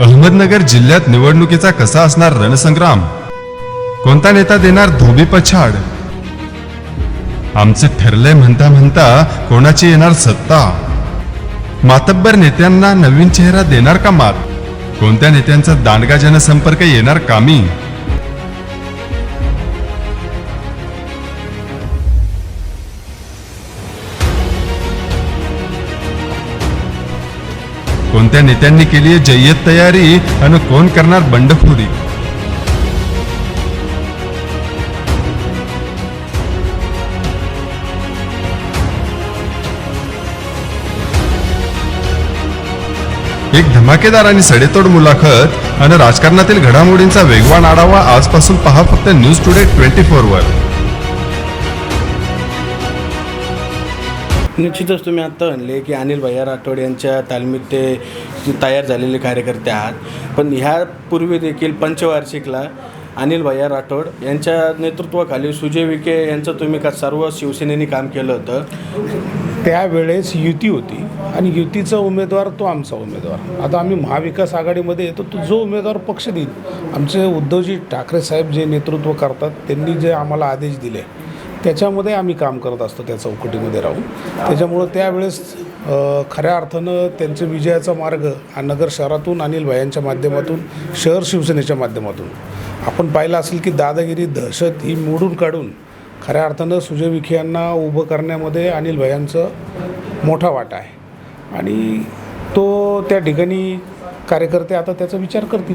अहमदनगर जिल्ह्यात निवडणुकीचा कसा असणार रणसंग्राम? कोणता नेता देणार धोबी पछाड? आमचं ठरलंय म्हणता म्हणता कोणाची येणार सत्ता? मातब्बर नेत्यांना नवीन चेहरा देणार का मात? कोणत्या नेत्यांचा दांडगा जनसंपर्क येणार कामी? कोणत्या नेत्यांनी केली आहे जय्यत तयारी आणि कोण करणार बंडखोरी? एक धमाकेदार आणि सडेतोड मुलाखत आणि राजकारणातील घडामोडींचा वेगवान आढावा आजपासून पहा फक्त न्यूज टुडे ट्वेंटी फोर निश्चितच तुम्ही आत्ता म्हणले की अनिल भैया राठोड यांच्या तालमीत ते तयार झालेले कार्यकर्ते आहात. पण ह्यापूर्वी देखील पंचवार्षिकला अनिल भैया राठोड यांच्या नेतृत्वाखाली सुजय विखे यांचं तुम्ही का सर्व शिवसेनेने काम केलं होतं? त्यावेळेस युती होती आणि युतीचा उमेदवार तो आमचा उमेदवार. आता आम्ही महाविकास आघाडीमध्ये येतो तो जो उमेदवार पक्ष देईल. आमचे उद्धवजी ठाकरे साहेब जे नेतृत्व करतात त्यांनी जे आम्हाला आदेश दिले त्याच्यामध्ये आम्ही काम करत असतो त्या चौकटीमध्ये राहून. त्याच्यामुळं त्यावेळेस खऱ्या अर्थानं त्यांच्या विजयाचा मार्ग हा नगर शहरातून अनिल भायांच्या माध्यमातून शहर शिवसेनेच्या माध्यमातून. आपण पाहिलं असेल की दादागिरी दहशत ही मोडून काढून खऱ्या अर्थानं सुजय विखे यांना उभं करण्यामध्ये अनिल भायांचं मोठा वाटा आहे. आणि तो त्या ठिकाणी कार्यकर्ते आता त्याचा विचार करतील.